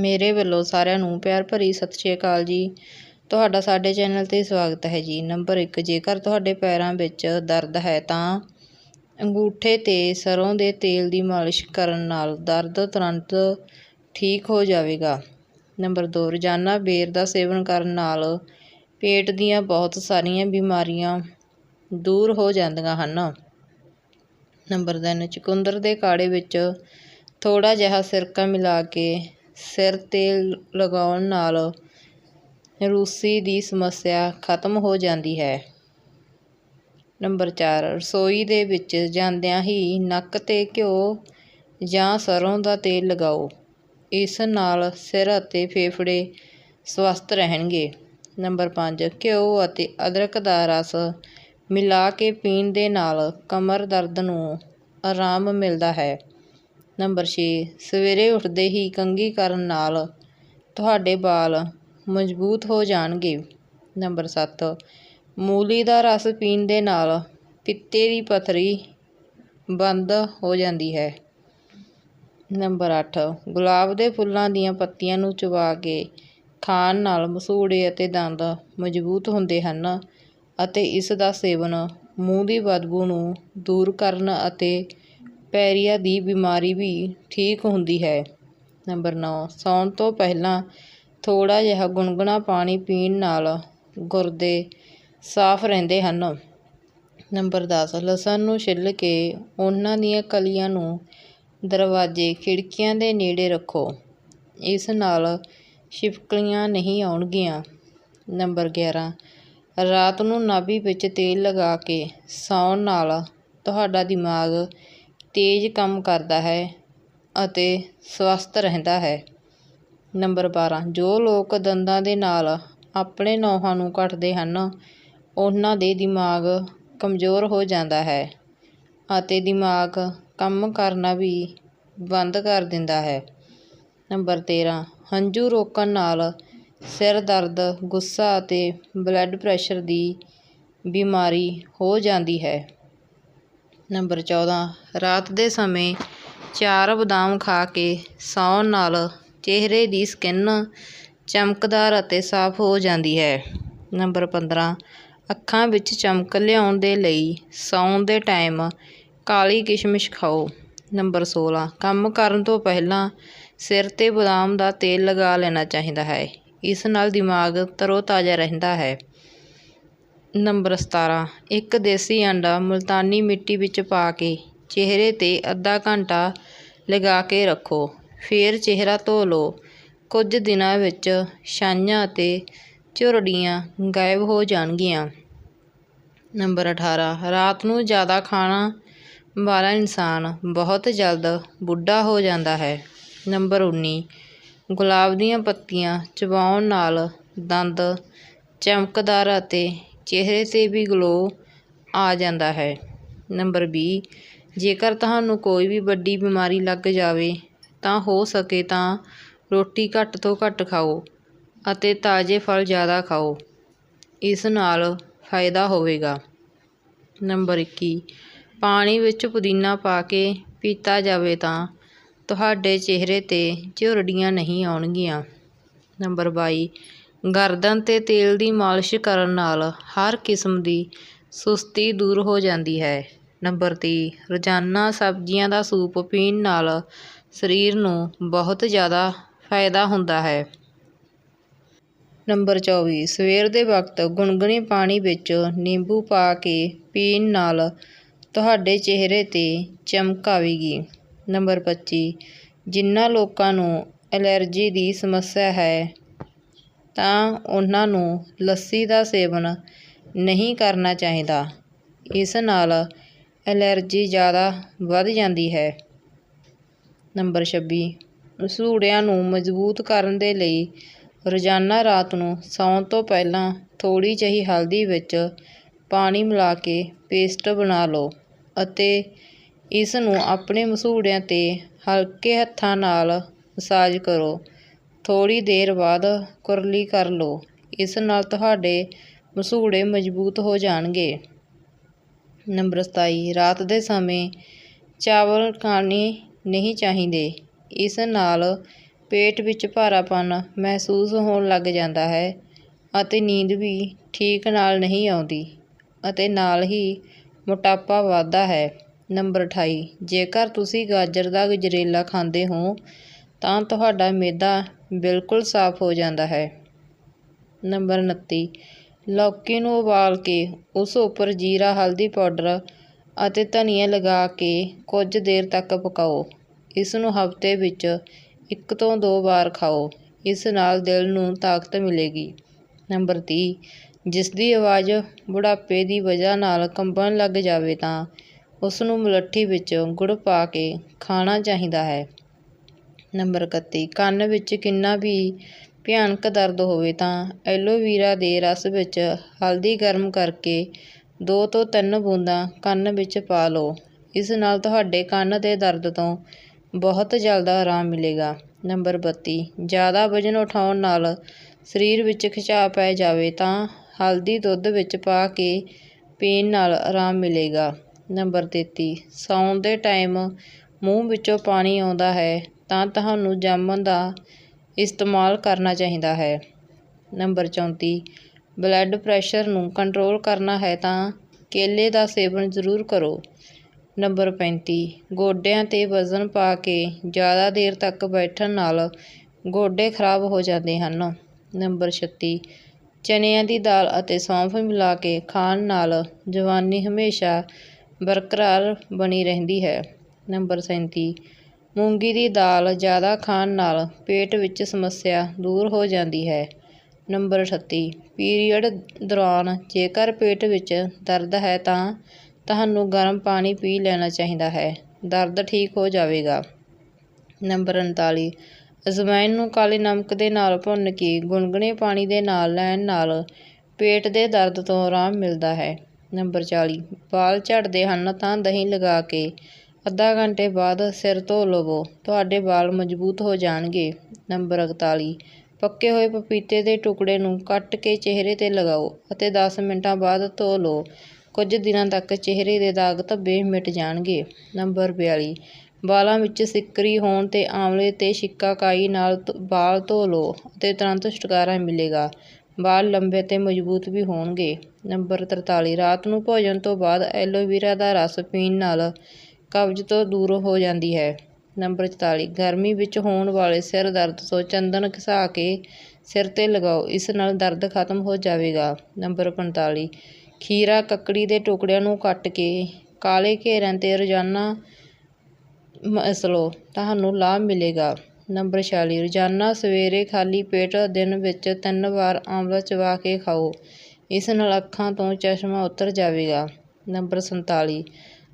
ਮੇਰੇ ਵੱਲੋਂ ਸਾਰਿਆਂ ਨੂੰ ਪਿਆਰ ਭਰੀ ਸਤਿ ਸ਼੍ਰੀ ਅਕਾਲ ਜੀ। ਤੁਹਾਡਾ ਸਾਡੇ ਚੈਨਲ 'ਤੇ ਸਵਾਗਤ ਹੈ ਜੀ। ਨੰਬਰ 1 ਜੇਕਰ ਤੁਹਾਡੇ ਪੈਰਾਂ ਵਿੱਚ ਦਰਦ ਹੈ ਤਾਂ ਅੰਗੂਠੇ 'ਤੇ ਸਰੋਂ ਦੇ ਤੇਲ ਦੀ ਮਾਲਿਸ਼ ਕਰਨ ਨਾਲ ਦਰਦ ਤੁਰੰਤ ਠੀਕ ਹੋ ਜਾਵੇਗਾ। ਨੰਬਰ 2 ਰੋਜ਼ਾਨਾ ਬੇਰ ਦਾ ਸੇਵਨ ਕਰਨ ਨਾਲ ਪੇਟ ਦੀਆਂ ਬਹੁਤ ਸਾਰੀਆਂ ਬਿਮਾਰੀਆਂ ਦੂਰ ਹੋ ਜਾਂਦੀਆਂ ਹਨ। ਨੰਬਰ 3 ਚੁਕੰਦਰ ਦੇ ਕਾੜੇ ਵਿੱਚ ਥੋੜ੍ਹਾ ਜਿਹਾ ਸਿਰਕਾ ਮਿਲਾ ਕੇ ਸਿਰ 'ਤੇ ਲਗਾਉਣ ਨਾਲ ਰੂਸੀ ਦੀ ਸਮੱਸਿਆ ਖਤਮ ਹੋ ਜਾਂਦੀ ਹੈ। ਨੰਬਰ 4 ਰਸੋਈ ਦੇ ਵਿੱਚ ਜਾਂਦਿਆਂ ਹੀ ਨੱਕ 'ਤੇ ਘਿਓ ਜਾਂ ਸਰ੍ਹੋਂ ਦਾ ਤੇਲ ਲਗਾਓ। ਇਸ ਨਾਲ ਸਿਰ ਅਤੇ ਫੇਫੜੇ ਸਵਸਥ ਰਹਿਣਗੇ। ਨੰਬਰ 5 ਘਿਓ ਅਤੇ ਅਦਰਕ ਦਾ ਰਸ ਮਿਲਾ ਕੇ ਪੀਣ ਦੇ ਨਾਲ ਕਮਰ ਦਰਦ ਨੂੰ ਆਰਾਮ ਮਿਲਦਾ ਹੈ। ਨੰਬਰ 6 ਸਵੇਰੇ ਉੱਠਦੇ ਹੀ ਕੰਘੀ ਕਰਨ ਨਾਲ ਤੁਹਾਡੇ ਵਾਲ ਮਜ਼ਬੂਤ ਹੋ ਜਾਣਗੇ। ਨੰਬਰ 7 ਮੂਲੀ ਦਾ ਰਸ ਪੀਣ ਦੇ ਨਾਲ ਪਿੱਤੇ ਦੀ ਪਥਰੀ ਬੰਦ ਹੋ ਜਾਂਦੀ ਹੈ। ਨੰਬਰ 8 ਗੁਲਾਬ ਦੇ ਫੁੱਲਾਂ ਦੀਆਂ ਪੱਤੀਆਂ ਨੂੰ ਚਬਾ ਕੇ ਖਾਣ ਨਾਲ ਮਸੂੜੇ ਅਤੇ ਦੰਦ ਮਜ਼ਬੂਤ ਹੁੰਦੇ ਹਨ ਅਤੇ ਇਸ ਦਾ ਸੇਵਨ ਮੂੰਹ ਦੀ ਬਦਬੂ ਨੂੰ ਦੂਰ ਕਰਨ ਅਤੇ ਪੈਰੀਆ ਦੀ ਬਿਮਾਰੀ ਵੀ ਠੀਕ ਹੁੰਦੀ ਹੈ। ਨੰਬਰ 9 ਸੌਣ ਤੋਂ ਪਹਿਲਾਂ ਥੋੜ੍ਹਾ ਜਿਹਾ ਗੁਣਗੁਣਾ ਪਾਣੀ ਪੀਣ ਨਾਲ ਗੁਰਦੇ ਸਾਫ਼ ਰਹਿੰਦੇ ਹਨ। ਨੰਬਰ 10 ਲਸਣ ਨੂੰ ਛਿੱਲ ਕੇ ਉਹਨਾਂ ਦੀਆਂ ਕਲੀਆਂ ਨੂੰ ਦਰਵਾਜ਼ੇ ਖਿੜਕੀਆਂ ਦੇ ਨੇੜੇ ਰੱਖੋ। ਇਸ ਨਾਲ ਛਿਪਕਲੀਆਂ ਨਹੀਂ ਆਉਣਗੀਆਂ। ਨੰਬਰ 11 ਰਾਤ ਨੂੰ ਨਾਭੀ ਵਿੱਚ ਤੇਲ ਲਗਾ ਕੇ ਸੌਣ ਨਾਲ ਤੁਹਾਡਾ ਦਿਮਾਗ ਤੇਜ਼ ਕੰਮ ਕਰਦਾ ਹੈ ਅਤੇ ਸਵਸਥ ਰਹਿੰਦਾ ਹੈ। ਨੰਬਰ 12 ਜੋ ਲੋਕ ਦੰਦਾਂ ਦੇ ਨਾਲ ਆਪਣੇ ਨਹੁੰਆਂ ਨੂੰ ਕੱਟਦੇ ਹਨ, ਉਹਨਾਂ ਦੇ ਦਿਮਾਗ ਕਮਜ਼ੋਰ ਹੋ ਜਾਂਦਾ ਹੈ ਅਤੇ ਦਿਮਾਗ ਕੰਮ ਕਰਨਾ ਵੀ ਬੰਦ ਕਰ ਦਿੰਦਾ ਹੈ। ਨੰਬਰ 13 ਹੰਝੂ ਰੋਕਣ ਨਾਲ ਸਿਰ ਦਰਦ, ਗੁੱਸਾ ਅਤੇ ਬਲੱਡ ਪ੍ਰੈਸ਼ਰ ਦੀ ਬਿਮਾਰੀ ਹੋ ਜਾਂਦੀ ਹੈ। ਨੰਬਰ 14 ਰਾਤ ਦੇ ਸਮੇਂ ਚਾਰ ਬਦਾਮ ਖਾ ਕੇ ਸੌਣ ਨਾਲ ਚਿਹਰੇ ਦੀ ਸਕਿਨ ਚਮਕਦਾਰ ਅਤੇ ਸਾਫ਼ ਹੋ ਜਾਂਦੀ ਹੈ। ਨੰਬਰ 15 ਅੱਖਾਂ ਵਿੱਚ ਚਮਕ ਲਿਆਉਣ ਦੇ ਲਈ ਸੌਣ ਦੇ ਟਾਈਮ ਕਾਲੀ ਕਿਸ਼ਮਿਸ਼ ਖਾਓ। ਨੰਬਰ 16 ਕੰਮ ਕਰਨ ਤੋਂ ਪਹਿਲਾਂ ਸਿਰ 'ਤੇ ਬਦਾਮ ਦਾ ਤੇਲ ਲਗਾ ਲੈਣਾ ਚਾਹੀਦਾ ਹੈ। ਇਸ ਨਾਲ ਦਿਮਾਗ ਤਰੋ-ਤਾਜ਼ਾ ਰਹਿੰਦਾ ਹੈ। ਨੰਬਰ 17 ਇੱਕ ਦੇਸੀ ਅੰਡਾ ਮੁਲਤਾਨੀ ਮਿੱਟੀ ਵਿੱਚ ਪਾ ਕੇ ਚਿਹਰੇ 'ਤੇ ਅੱਧਾ ਘੰਟਾ ਲਗਾ ਕੇ ਰੱਖੋ। ਫਿਰ ਚਿਹਰਾ ਧੋ ਲਓ। ਕੁਝ ਦਿਨਾਂ ਵਿੱਚ ਛਾਈਆਂ ਅਤੇ ਝੁਰੜੀਆਂ ਗਾਇਬ ਹੋ ਜਾਣਗੀਆਂ। ਨੰਬਰ 18 ਰਾਤ ਨੂੰ ਜ਼ਿਆਦਾ ਖਾਣਾ ਵਾਲਾ ਇਨਸਾਨ ਬਹੁਤ ਜਲਦ ਬੁੱਢਾ ਹੋ ਜਾਂਦਾ ਹੈ। ਨੰਬਰ 19 ਗੁਲਾਬ ਦੀਆਂ ਪੱਤੀਆਂ ਚਬਾਉਣ ਨਾਲ ਦੰਦ ਚਮਕਦਾਰ ਅਤੇ ਚਿਹਰੇ 'ਤੇ ਵੀ ਗਲੋ ਆ ਜਾਂਦਾ ਹੈ। ਨੰਬਰ ਵੀਹ ਜੇਕਰ ਤੁਹਾਨੂੰ ਕੋਈ ਵੀ ਵੱਡੀ ਬਿਮਾਰੀ ਲੱਗ ਜਾਵੇ, ਤਾਂ ਹੋ ਸਕੇ ਤਾਂ ਰੋਟੀ ਘੱਟ ਤੋਂ ਘੱਟ ਖਾਓ ਅਤੇ ਤਾਜ਼ੇ ਫਲ ਜ਼ਿਆਦਾ ਖਾਓ। ਇਸ ਨਾਲ ਫਾਇਦਾ ਹੋਵੇਗਾ। ਨੰਬਰ 21 ਪਾਣੀ ਵਿੱਚ ਪੁਦੀਨਾ ਪਾ ਕੇ ਪੀਤਾ ਜਾਵੇ ਤਾਂ ਤੁਹਾਡੇ ਚਿਹਰੇ 'ਤੇ ਝੁਰੜੀਆਂ ਨਹੀਂ ਆਉਣਗੀਆਂ। ਨੰਬਰ 22 ਗਰਦਨ 'ਤੇ ਤੇਲ ਦੀ ਮਾਲਿਸ਼ ਕਰਨ ਨਾਲ ਹਰ ਕਿਸਮ ਦੀ ਸੁਸਤੀ ਦੂਰ ਹੋ ਜਾਂਦੀ ਹੈ। ਨੰਬਰ ਤੀਹ, ਰੋਜ਼ਾਨਾ ਸਬਜ਼ੀਆਂ ਦਾ ਸੂਪ ਪੀਣ ਨਾਲ ਸਰੀਰ ਨੂੰ ਬਹੁਤ ਜ਼ਿਆਦਾ ਫਾਇਦਾ ਹੁੰਦਾ ਹੈ। ਨੰਬਰ 24 ਸਵੇਰ ਦੇ ਵਕਤ ਗੁਣਗੁਣੇ ਪਾਣੀ ਵਿੱਚ ਨਿੰਬੂ ਪਾ ਕੇ ਪੀਣ ਨਾਲ ਤੁਹਾਡੇ ਚਿਹਰੇ 'ਤੇ ਚਮਕ ਆਵੇਗੀ। ਨੰਬਰ 25 ਜਿਨ੍ਹਾਂ ਲੋਕਾਂ ਨੂੰ ਐਲਰਜੀ ਦੀ ਸਮੱਸਿਆ ਹੈ ਤਾਂ ਉਹਨਾਂ ਨੂੰ ਲੱਸੀ ਦਾ ਸੇਵਨ ਨਹੀਂ ਕਰਨਾ ਚਾਹੀਦਾ। ਇਸ ਨਾਲ ਐਲਰਜੀ ਜ਼ਿਆਦਾ ਵੱਧ ਜਾਂਦੀ ਹੈ। ਨੰਬਰ 26 ਮਸੂੜਿਆਂ ਨੂੰ ਮਜ਼ਬੂਤ ਕਰਨ ਦੇ ਲਈ ਰੋਜ਼ਾਨਾ ਰਾਤ ਨੂੰ ਸੌਣ ਤੋਂ ਪਹਿਲਾਂ ਥੋੜ੍ਹੀ ਜਿਹੀ ਹਲਦੀ ਵਿੱਚ ਪਾਣੀ ਮਿਲਾ ਕੇ ਪੇਸਟ ਬਣਾ ਲਓ ਅਤੇ ਇਸ ਨੂੰ ਆਪਣੇ ਮਸੂੜਿਆਂ 'ਤੇ ਹਲਕੇ ਹੱਥਾਂ ਨਾਲ ਮਸਾਜ ਕਰੋ। ਥੋੜ੍ਹੀ ਦੇਰ ਬਾਅਦ ਕੁਰਲੀ ਕਰ ਲਓ। ਇਸ ਨਾਲ ਤੁਹਾਡੇ ਮਸੂੜੇ ਮਜ਼ਬੂਤ ਹੋ ਜਾਣਗੇ। ਨੰਬਰ 27 ਰਾਤ ਦੇ ਸਮੇਂ ਚਾਵਲ ਖਾਣੇ ਨਹੀਂ ਚਾਹੀਦੇ। ਇਸ ਨਾਲ ਪੇਟ ਵਿੱਚ ਭਾਰਾਪਨ ਮਹਿਸੂਸ ਹੋਣ ਲੱਗ ਜਾਂਦਾ ਹੈ ਅਤੇ ਨੀਂਦ ਵੀ ਠੀਕ ਨਾਲ ਨਹੀਂ ਆਉਂਦੀ ਅਤੇ ਨਾਲ ਹੀ ਮੋਟਾਪਾ ਵੱਧਦਾ ਹੈ। ਨੰਬਰ 28 ਜੇਕਰ ਤੁਸੀਂ ਗਾਜਰ ਦਾ ਗਜਰੇਲਾ ਖਾਂਦੇ ਹੋ ਤਾਂ ਤੁਹਾਡਾ ਮਿਹਦਾ ਬਿਲਕੁਲ ਸਾਫ਼ ਹੋ ਜਾਂਦਾ ਹੈ। ਨੰਬਰ 29 ਲੌਕੀ ਨੂੰ ਉਬਾਲ ਕੇ ਉਸ ਉੱਪਰ ਜੀਰਾ, ਹਲਦੀ ਪਾਊਡਰ ਅਤੇ ਧਨੀਆ ਲਗਾ ਕੇ ਕੁਝ ਦੇਰ ਤੱਕ ਪਕਾਓ। ਇਸ ਨੂੰ ਹਫ਼ਤੇ ਵਿੱਚ ਇੱਕ ਤੋਂ ਦੋ ਵਾਰ ਖਾਓ। ਇਸ ਨਾਲ ਦਿਲ ਨੂੰ ਤਾਕਤ ਮਿਲੇਗੀ। ਨੰਬਰ 30 ਜਿਸ ਦੀ ਆਵਾਜ਼ ਬੁਢਾਪੇ ਦੀ ਵਜ੍ਹਾ ਨਾਲ ਕੰਬਣ ਲੱਗ ਜਾਵੇ ਤਾਂ ਉਸ ਨੂੰ ਮੁਲੱਠੀ ਵਿੱਚ ਗੁੜ ਪਾ ਕੇ ਖਾਣਾ ਚਾਹੀਦਾ ਹੈ। ਨੰਬਰ 31 ਕੰਨ ਵਿੱਚ ਕਿੰਨਾ ਵੀ ਭਿਆਨਕ ਦਰਦ ਹੋਵੇ ਤਾਂ ਐਲੋਵੀਰਾ ਦੇ ਰਸ ਵਿੱਚ ਹਲਦੀ ਗਰਮ ਕਰਕੇ ਦੋ ਤੋਂ ਤਿੰਨ ਬੂੰਦਾਂ ਕੰਨ ਵਿੱਚ ਪਾ ਲਓ। ਇਸ ਨਾਲ ਤੁਹਾਡੇ ਕੰਨ ਦੇ ਦਰਦ ਤੋਂ ਬਹੁਤ ਜਲਦ ਆਰਾਮ ਮਿਲੇਗਾ। ਨੰਬਰ 32 ਜ਼ਿਆਦਾ ਵਜ਼ਨ ਉਠਾਉਣ ਨਾਲ ਸਰੀਰ ਵਿੱਚ ਖਿਚਾਅ ਪੈ ਜਾਵੇ ਤਾਂ ਹਲਦੀ ਦੁੱਧ ਵਿੱਚ ਪਾ ਕੇ ਪੀਣ ਨਾਲ ਆਰਾਮ ਮਿਲੇਗਾ। ਨੰਬਰ 33 ਸੌਣ ਦੇ ਟਾਈਮ ਮੂੰਹ ਵਿੱਚੋਂ ਪਾਣੀ ਆਉਂਦਾ ਹੈ। ਤਾਂ ਤੁਹਾਨੂੰ ਜਾਮਨ ਦਾ ਇਸਤੇਮਾਲ ਕਰਨਾ ਚਾਹੀਦਾ ਹੈ। ਨੰਬਰ 34 ਬਲੱਡ ਪ੍ਰੈਸ਼ਰ ਨੂੰ ਕੰਟਰੋਲ ਕਰਨਾ ਹੈ ਤਾਂ ਕੇਲੇ ਦਾ ਸੇਵਨ ਜ਼ਰੂਰ ਕਰੋ। ਨੰਬਰ 35 ਗੋਡਿਆਂ 'ਤੇ ਵਜ਼ਨ ਪਾ ਕੇ ਜ਼ਿਆਦਾ ਦੇਰ ਤੱਕ ਬੈਠਣ ਨਾਲ ਗੋਡੇ ਖਰਾਬ ਹੋ ਜਾਂਦੇ ਹਨ। ਨੰਬਰ 36 ਚਨਿਆਂ ਦੀ ਦਾਲ ਅਤੇ ਸੌਂਫ ਮਿਲਾ ਕੇ ਖਾਣ ਨਾਲ ਜਵਾਨੀ ਹਮੇਸ਼ਾ ਬਰਕਰਾਰ ਬਣੀ ਰਹਿੰਦੀ ਹੈ। ਨੰਬਰ 37 ਮੂੰਗੀ ਦੀ ਦਾਲ ਜ਼ਿਆਦਾ ਖਾਣ ਨਾਲ ਪੇਟ ਵਿੱਚ ਸਮੱਸਿਆ ਦੂਰ ਹੋ ਜਾਂਦੀ ਹੈ। ਨੰਬਰ 38 ਪੀਰੀਅਡ ਦੌਰਾਨ ਜੇਕਰ ਪੇਟ ਵਿੱਚ ਦਰਦ ਹੈ ਤਾਂ ਤੁਹਾਨੂੰ ਗਰਮ ਪਾਣੀ ਪੀ ਲੈਣਾ ਚਾਹੀਦਾ ਹੈ। ਦਰਦ ਠੀਕ ਹੋ ਜਾਵੇਗਾ। ਨੰਬਰ 39 ਅਜਵਾਇਨ ਨੂੰ ਕਾਲੇ ਨਮਕ ਦੇ ਨਾਲ ਭੁੰਨ ਕੇ ਗੁਨਗੁਨੇ ਪਾਣੀ ਦੇ ਨਾਲ ਲੈਣ ਨਾਲ ਪੇਟ ਦੇ ਦਰਦ ਤੋਂ ਆਰਾਮ ਮਿਲਦਾ ਹੈ। ਨੰਬਰ 40 ਵਾਲ ਝੜਦੇ ਹਨ ਤਾਂ ਦਹੀਂ ਲਗਾ ਕੇ ਅੱਧਾ ਘੰਟੇ ਬਾਅਦ ਸਿਰ ਧੋ ਲਵੋ। ਤੁਹਾਡੇ ਵਾਲ ਮਜ਼ਬੂਤ ਹੋ ਜਾਣਗੇ। ਨੰਬਰ 41 ਪੱਕੇ ਹੋਏ ਪਪੀਤੇ ਦੇ ਟੁਕੜੇ ਨੂੰ ਕੱਟ ਕੇ ਚਿਹਰੇ 'ਤੇ ਲਗਾਓ ਅਤੇ 10 ਮਿੰਟਾਂ ਬਾਅਦ ਧੋ ਲਓ। ਕੁਝ ਦਿਨਾਂ ਤੱਕ ਚਿਹਰੇ ਦੇ ਦਾਗ ਧੱਬੇ ਮਿਟ ਜਾਣਗੇ। ਨੰਬਰ 42 ਵਾਲਾਂ ਵਿੱਚ ਸਿੱਕਰੀ ਹੋਣ 'ਤੇ ਆਂਵਲੇ ਤੇ ਸ਼ਿਕਾਕਾਈ ਨਾਲ ਵਾਲ ਧੋ ਲਓ ਅਤੇ ਤੁਰੰਤ ਛੁਟਕਾਰਾ ਮਿਲੇਗਾ। ਵਾਲ ਲੰਬੇ ਅਤੇ ਮਜ਼ਬੂਤ ਵੀ ਹੋਣਗੇ। ਨੰਬਰ 43 ਰਾਤ ਨੂੰ ਭੋਜਨ ਤੋਂ ਬਾਅਦ ਐਲੋਵੀਰਾ ਦਾ ਰਸ ਪੀਣ ਨਾਲ ਕਬਜ਼ ਤੋਂ ਦੂਰ ਹੋ ਜਾਂਦੀ ਹੈ। ਨੰਬਰ 44 ਗਰਮੀ ਵਿੱਚ ਹੋਣ ਵਾਲੇ ਸਿਰ ਦਰਦ ਤੋਂ ਚੰਦਨ ਘਸਾ ਕੇ ਸਿਰ 'ਤੇ ਲਗਾਓ, ਇਸ ਨਾਲ ਦਰਦ ਖਤਮ ਹੋ ਜਾਵੇਗਾ। ਨੰਬਰ 45 ਖੀਰਾ ਕੱਕੜੀ ਦੇ ਟੁਕੜਿਆਂ ਨੂੰ ਕੱਟ ਕੇ ਕਾਲੇ ਘੇਰਿਆਂ 'ਤੇ ਰੋਜ਼ਾਨਾ ਮਸ ਲਓ ਤੁਹਾਨੂੰ ਲਾਭ ਮਿਲੇਗਾ। ਨੰਬਰ 46 ਰੋਜ਼ਾਨਾ ਸਵੇਰੇ ਖਾਲੀ ਪੇਟ ਦਿਨ ਵਿੱਚ ਤਿੰਨ ਵਾਰ ਆਮਲਾ ਚਬਾ ਕੇ ਖਾਓ, ਇਸ ਨਾਲ ਅੱਖਾਂ ਤੋਂ ਚਸ਼ਮਾ ਉਤਰ ਜਾਵੇਗਾ। ਨੰਬਰ 47